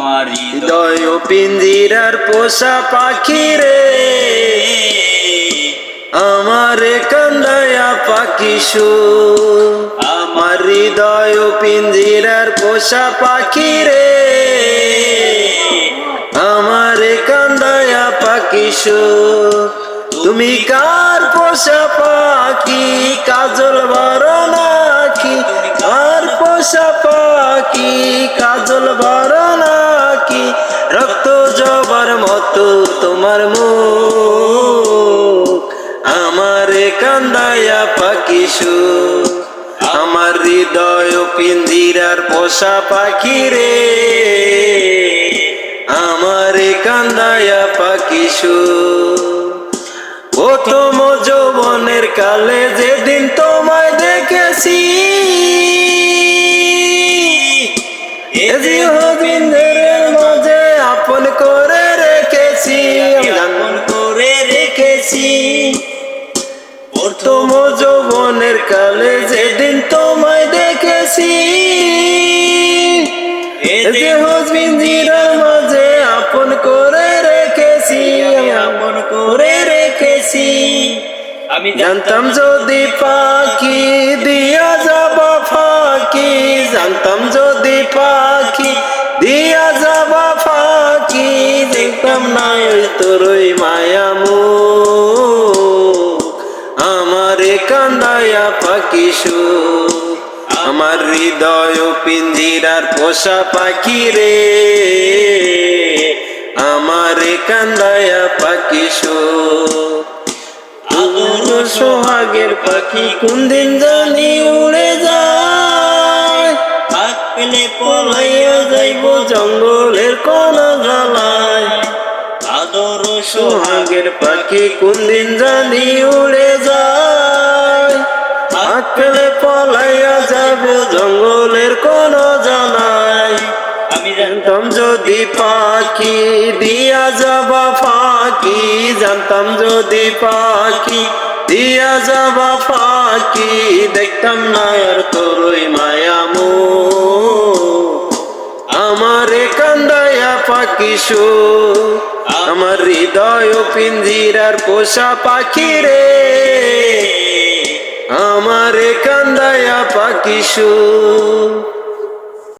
আমার হৃদয় পিঞ্জিরার পোষা পাখি রে। আমার কান্দায়া পাখি সু। আমার হৃদয় পিঞ্জিরার পোষা পাখি রে। আমার কান্দায়া পাখি সু। তুমি কার পোষা পাখি? কাজল বড় মতো তোমার মুখ? কান্দায়া পাখি সু আমার হৃদয় পিঞ্জিরার পোষা পাখি রে। আমার কান্দায়া পাখি সু প্রথম যৌবনের কালে যেদিন তোমায় দেখেছি কালে যেদিন তোমায় দেখেছি এজিহবিন্দিরার মাঝে আপন করে রেখেছি আপন করে রেখেছি। আমি জানতাম যদি পাখি দিয়া যাব ফাঁকি জানতাম যদি পাখি দিয়া যাব ফাঁকি দেখতাম না ওই তোর মায়ামু আমারে কান্দায়া পাখি সু। আমার হৃদয় পিঞ্জিরার পোষা পাখি রে। আমারে কান্দায়া পাখি সু। আদর সোহাগের পাখি কোন দিন জানি উড়ে যায়। হাত পেলে পলাইয়া যাইব জঙ্গলের কোন জ্বালায়। আদর সোহাগের পাখি কোন দিন জানি উড়ে যায়। জঙ্গলের কোন জানায় আমি জানতাম। যদি পাখি দিয়া যাবা ফাঁকি। জানতাম যদি পাখি দিয়া যাবা ফাঁকি। দেখতাম না আর তোরই মায়ামু আমারে কান্দায়া পাখি সু আমার হৃদয় পিঞ্জিরার পোষা পাখি রে। আমারে কান্দায়া পাখি সু